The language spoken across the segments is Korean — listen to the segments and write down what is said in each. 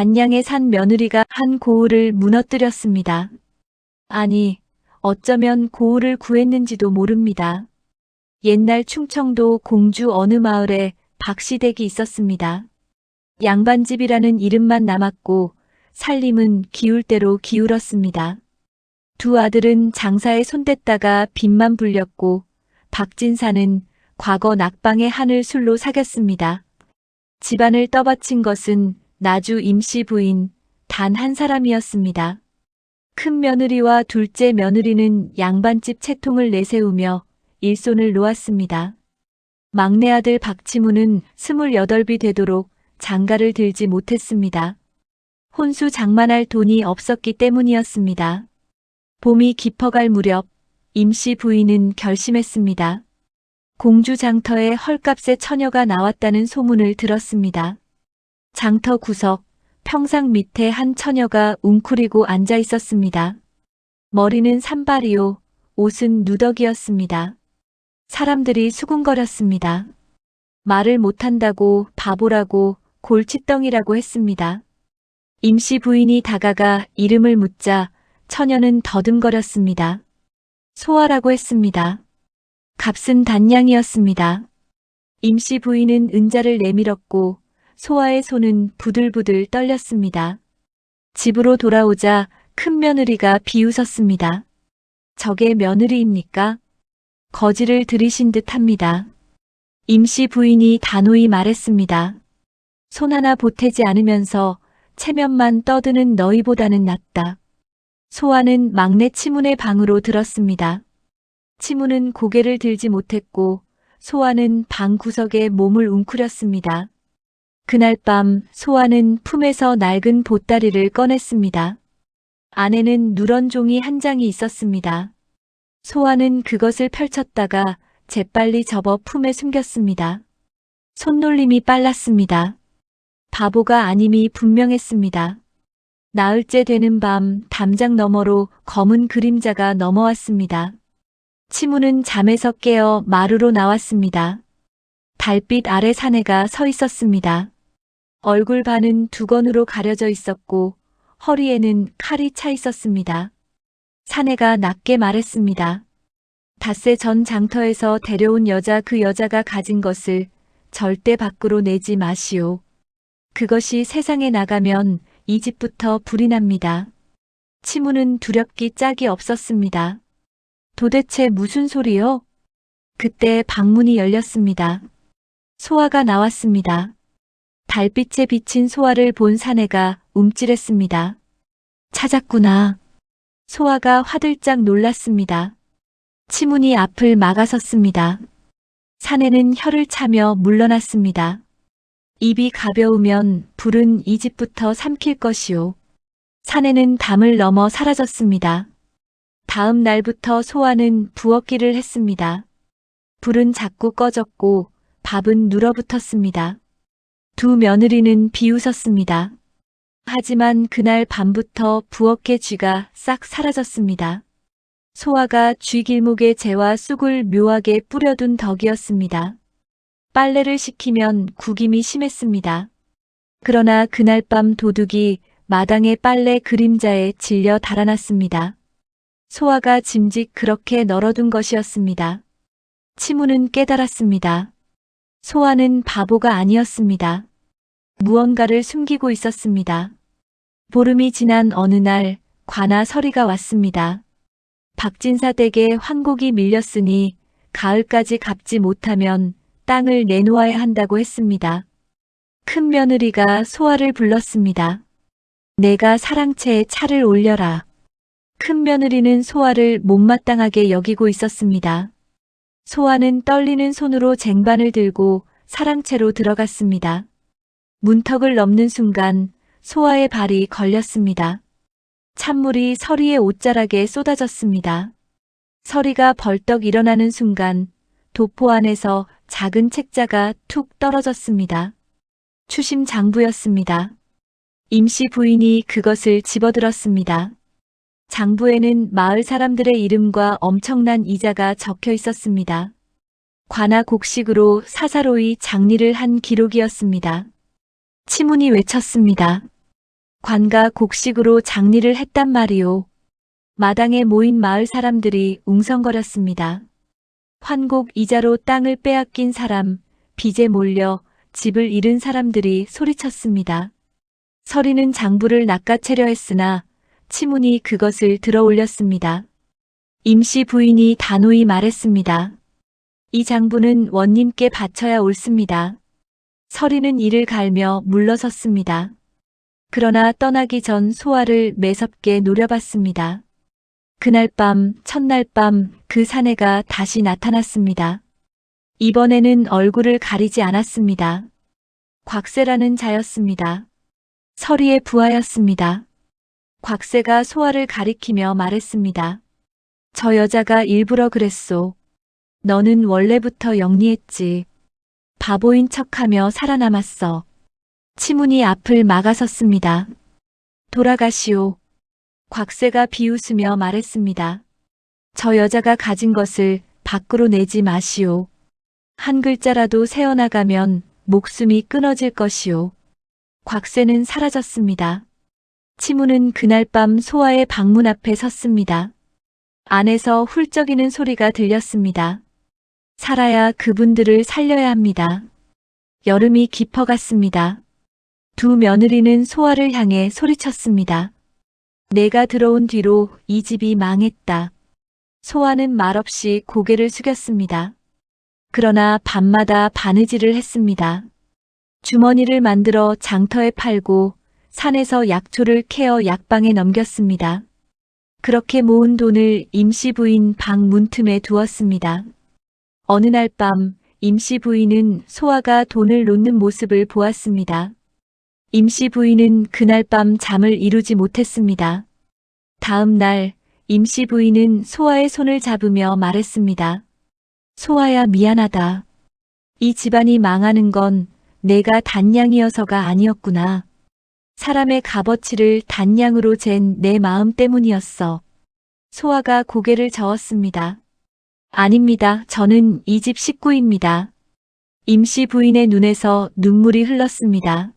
단양의 산 며느리가 한 고을을 무너뜨렸습니다. 아니, 어쩌면 고을을 구했는지도 모릅니다. 옛날 충청도 공주 어느 마을에 박시댁이 있었습니다. 양반집이라는 이름만 남았고 살림은 기울 대로 기울었습니다. 두 아들은 장사에 손댔다가 빚만 불렸고 박진사는 과거 낙방의 한을 술로 사겼습니다. 집안을 떠받친 것은 나주 임씨 부인 단 한 사람이었습니다. 큰 며느리와 둘째 며느리는 양반집 채통을 내세우며 일손을 놓았습니다. 막내 아들 박치무는 스물여덟이 되도록 장가를 들지 못했습니다. 혼수 장만할 돈이 없었기 때문이었습니다. 봄이 깊어갈 무렵 임씨 부인은 결심했습니다. 공주 장터에 헐값의 처녀가 나왔다는 소문을 들었습니다. 장터 구석 평상 밑에 한 처녀가 웅크리고 앉아 있었습니다. 머리는 산발이요, 옷은 누더기였습니다. 사람들이 수군거렸습니다. 말을 못한다고 바보라고 골칫덩이라고 했습니다. 임씨 부인이 다가가 이름을 묻자 처녀는 더듬거렸습니다. 소아라고 했습니다. 값은 단양이었습니다. 임씨 부인은 은자를 내밀었고 소아의 손은 부들부들 떨렸습니다. 집으로 돌아오자 큰 며느리가 비웃었습니다. 저게 며느리입니까? 거지를 들이신 듯 합니다. 임씨 부인이 단호히 말했습니다. 손 하나 보태지 않으면서 체면만 떠드는 너희보다는 낫다. 소아는 막내 치문의 방으로 들었습니다. 치문은 고개를 들지 못했고 소아는 방 구석에 몸을 웅크렸습니다. 그날 밤 소아는 품에서 낡은 보따리를 꺼냈습니다. 안에는 누런 종이 한 장이 있었습니다. 소아는 그것을 펼쳤다가 재빨리 접어 품에 숨겼습니다. 손놀림이 빨랐습니다. 바보가 아님이 분명했습니다. 나흘째 되는 밤 담장 너머로 검은 그림자가 넘어왔습니다. 치무는 잠에서 깨어 마루로 나왔습니다. 달빛 아래 사내가 서 있었습니다. 얼굴 반은 두건으로 가려져 있었고 허리에는 칼이 차 있었습니다. 사내가 낮게 말했습니다. 닷새 전 장터에서 데려온 여자 그 여자가 가진 것을 절대 밖으로 내지 마시오. 그것이 세상에 나가면 이 집부터 불이 납니다. 치무는 두렵기 짝이 없었습니다. 도대체 무슨 소리요? 그때 방문이 열렸습니다. 소아가 나왔습니다. 달빛에 비친 소아를 본 사내가 움찔했습니다. 찾았구나. 소아가 화들짝 놀랐습니다. 치문이 앞을 막아섰습니다. 사내는 혀를 차며 물러났습니다. 입이 가벼우면 불은 이 집부터 삼킬 것이오. 사내는 담을 넘어 사라졌습니다. 다음 날부터 소아는 부엌일을 했습니다. 불은 자꾸 꺼졌고 밥은 눌어붙었습니다. 두 며느리는 비웃었습니다. 하지만 그날 밤부터 부엌의 쥐가 싹 사라졌습니다. 소아가 쥐길목에 재와 쑥을 묘하게 뿌려둔 덕이었습니다. 빨래를 시키면 구김이 심했습니다. 그러나 그날 밤 도둑이 마당의 빨래 그림자에 질려 달아났습니다. 소아가 짐짓 그렇게 널어둔 것이었습니다. 치무는 깨달았습니다. 소아는 바보가 아니었습니다. 무언가를 숨기고 있었습니다. 보름이 지난 어느 날 관아 서리가 왔습니다. 박진사 댁에 환곡이 밀렸으니 가을까지 갚지 못하면 땅을 내놓아야 한다고 했습니다. 큰 며느리가 소아를 불렀습니다. 내가 사랑채에 차를 올려라. 큰 며느리는 소아를 못마땅하게 여기고 있었습니다. 소아는 떨리는 손으로 쟁반을 들고 사랑채로 들어갔습니다. 문턱을 넘는 순간 소아의 발이 걸렸습니다. 찬물이 서리의 옷자락에 쏟아졌습니다. 서리가 벌떡 일어나는 순간 도포 안에서 작은 책자가 툭 떨어졌습니다. 추심 장부였습니다. 임시 부인이 그것을 집어들었습니다. 장부에는 마을 사람들의 이름과 엄청난 이자가 적혀 있었습니다. 관아 곡식으로 사사로이 장리를 한 기록이었습니다. 치문이 외쳤습니다. 관가 곡식으로 장리를 했단 말이오. 마당에 모인 마을 사람들이 웅성거렸습니다. 환곡 이자로 땅을 빼앗긴 사람, 빚에 몰려 집을 잃은 사람들이 소리쳤습니다. 서리는 장부를 낚아채려 했으나 치문이 그것을 들어 올렸습니다. 임시 부인이 단호히 말했습니다. 이 장부는 원님께 바쳐야 옳습니다. 서리는 이를 갈며 물러섰습니다. 그러나 떠나기 전 소화를 매섭게 노려봤습니다. 그날 밤, 첫날 밤, 그 사내가 다시 나타났습니다. 이번에는 얼굴을 가리지 않았습니다. 곽세라는 자였습니다. 서리의 부하였습니다. 곽세가 소화를 가리키며 말했습니다. 저 여자가 일부러 그랬소. 너는 원래부터 영리했지. 바보인 척하며 살아남았어. 치문이 앞을 막아섰습니다. 돌아가시오. 곽세가 비웃으며 말했습니다. 저 여자가 가진 것을 밖으로 내지 마시오. 한 글자라도 새어나가면 목숨이 끊어질 것이오. 곽세는 사라졌습니다. 치무는 그날 밤 소아의 방문 앞에 섰습니다. 안에서 훌쩍이는 소리가 들렸습니다. 살아야 그분들을 살려야 합니다. 여름이 깊어갔습니다. 두 며느리는 소아를 향해 소리쳤습니다. 내가 들어온 뒤로 이 집이 망했다. 소아는 말없이 고개를 숙였습니다. 그러나 밤마다 바느질을 했습니다. 주머니를 만들어 장터에 팔고 산에서 약초를 캐어 약방에 넘겼습니다. 그렇게 모은 돈을 임시 부인 방 문틈에 두었습니다. 어느 날 밤 임시 부인은 소아가 돈을 놓는 모습을 보았습니다. 임시 부인은 그날 밤 잠을 이루지 못했습니다. 다음 날 임시 부인은 소아의 손을 잡으며 말했습니다. 소아야 미안하다. 이 집안이 망하는 건 내가 단양이어서가 아니었구나. 사람의 값어치를 단양으로 잰 내 마음 때문이었어. 소아가 고개를 저었습니다. 아닙니다. 저는 이 집 식구입니다. 임시 부인의 눈에서 눈물이 흘렀습니다.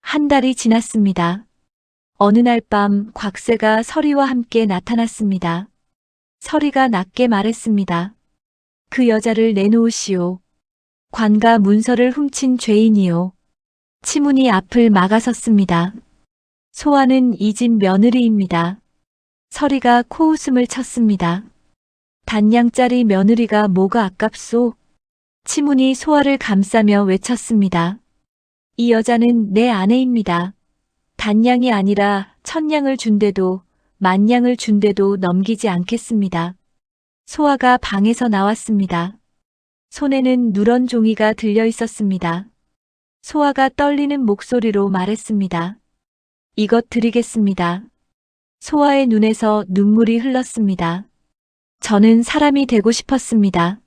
한 달이 지났습니다. 어느 날 밤 곽세가 서리와 함께 나타났습니다. 서리가 낮게 말했습니다. 그 여자를 내놓으시오. 관가 문서를 훔친 죄인이요. 치문이 앞을 막아섰습니다. 소아는 이 집 며느리입니다. 서리가 코웃음을 쳤습니다. 단양짜리 며느리가 뭐가 아깝소? 치문이 소아를 감싸며 외쳤습니다. 이 여자는 내 아내입니다. 단양이 아니라 천냥을 준대도 만냥을 준대도 넘기지 않겠습니다. 소아가 방에서 나왔습니다. 손에는 누런 종이가 들려 있었습니다. 소아가 떨리는 목소리로 말했습니다. 이것 드리겠습니다. 소아의 눈에서 눈물이 흘렀습니다. 저는 사람이 되고 싶었습니다.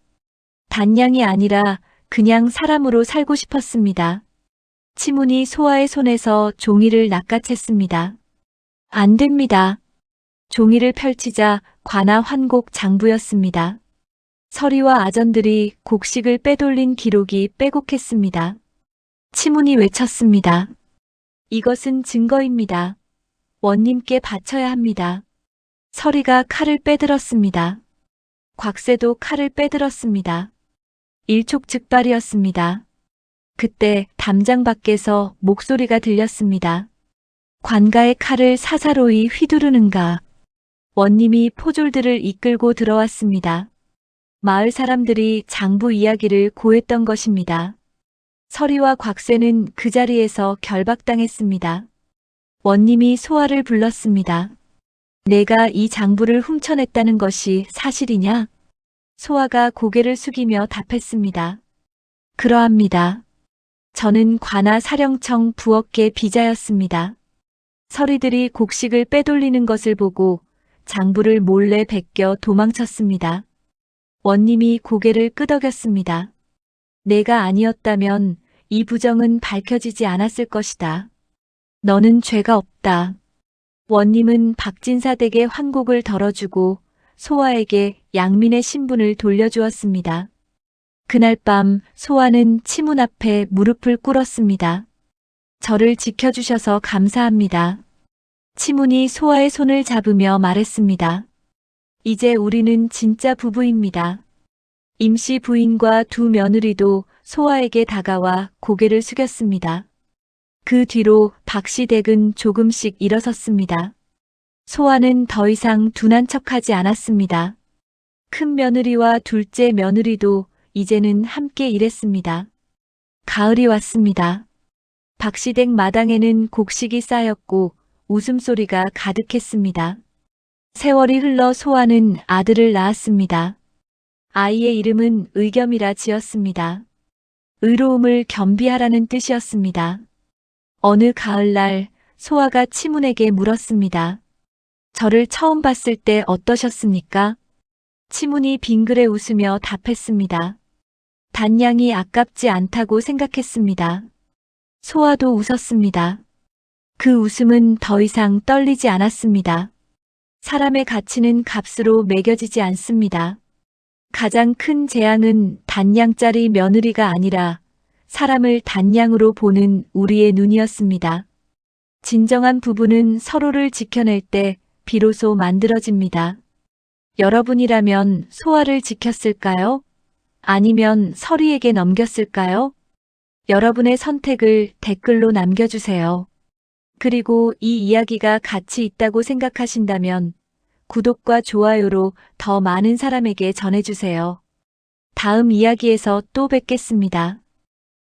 단양이 아니라 그냥 사람으로 살고 싶었습니다. 치문이 소아의 손에서 종이를 낚아챘습니다. 안 됩니다. 종이를 펼치자 관아 환곡 장부였습니다. 서리와 아전들이 곡식을 빼돌린 기록이 빼곡했습니다. 치문이 외쳤습니다. 이것은 증거입니다. 원님께 바쳐야 합니다. 서리가 칼을 빼들었습니다. 곽새도 칼을 빼들었습니다. 일촉즉발이었습니다. 그때 담장 밖에서 목소리가 들렸습니다. 관가의 칼을 사사로이 휘두르는가. 원님이 포졸들을 이끌고 들어왔습니다. 마을 사람들이 장부 이야기를 고했던 것입니다. 서리와 곽새는 그 자리에서 결박당했습니다. 원님이 소아를 불렀습니다. 내가 이 장부를 훔쳐냈다는 것이 사실이냐? 소아가 고개를 숙이며 답했습니다. 그러합니다. 저는 관아 사령청 부엌계 비자였습니다. 서리들이 곡식을 빼돌리는 것을 보고 장부를 몰래 베껴 도망쳤습니다. 원님이 고개를 끄덕였습니다. 내가 아니었다면 이 부정은 밝혀지지 않았을 것이다. 너는 죄가 없다. 원님은 박진사 댁의 환곡을 덜어주고 소아에게 양민의 신분을 돌려주었습니다. 그날 밤 소아는 치문 앞에 무릎을 꿇었습니다. 저를 지켜주셔서 감사합니다. 치문이 소아의 손을 잡으며 말했습니다. 이제 우리는 진짜 부부입니다. 임씨 부인과 두 며느리도 소아에게 다가와 고개를 숙였습니다. 그 뒤로 박씨 댁은 조금씩 일어섰습니다. 소아는 더 이상 둔한 척하지 않았습니다. 큰 며느리와 둘째 며느리도 이제는 함께 일했습니다. 가을이 왔습니다. 박씨댁 마당에는 곡식이 쌓였고 웃음소리가 가득했습니다. 세월이 흘러 소아는 아들을 낳았습니다. 아이의 이름은 의겸이라 지었습니다. 의로움을 겸비하라는 뜻이었습니다. 어느 가을날 소아가 치문에게 물었습니다. 저를 처음 봤을 때 어떠셨습니까? 치문이 빙그레 웃으며 답했습니다. 단양이 아깝지 않다고 생각했습니다. 소아도 웃었습니다. 그 웃음은 더 이상 떨리지 않았습니다. 사람의 가치는 값으로 매겨지지 않습니다. 가장 큰 재앙은 단양짜리 며느리가 아니라 사람을 단양으로 보는 우리의 눈이었습니다. 진정한 부부는 서로를 지켜낼 때 비로소 만들어집니다. 여러분이라면 소아를 지켰을까요? 아니면 서리에게 넘겼을까요? 여러분의 선택을 댓글로 남겨주세요. 그리고 이 이야기가 가치 있다고 생각하신다면 구독과 좋아요로 더 많은 사람에게 전해주세요. 다음 이야기에서 또 뵙겠습니다.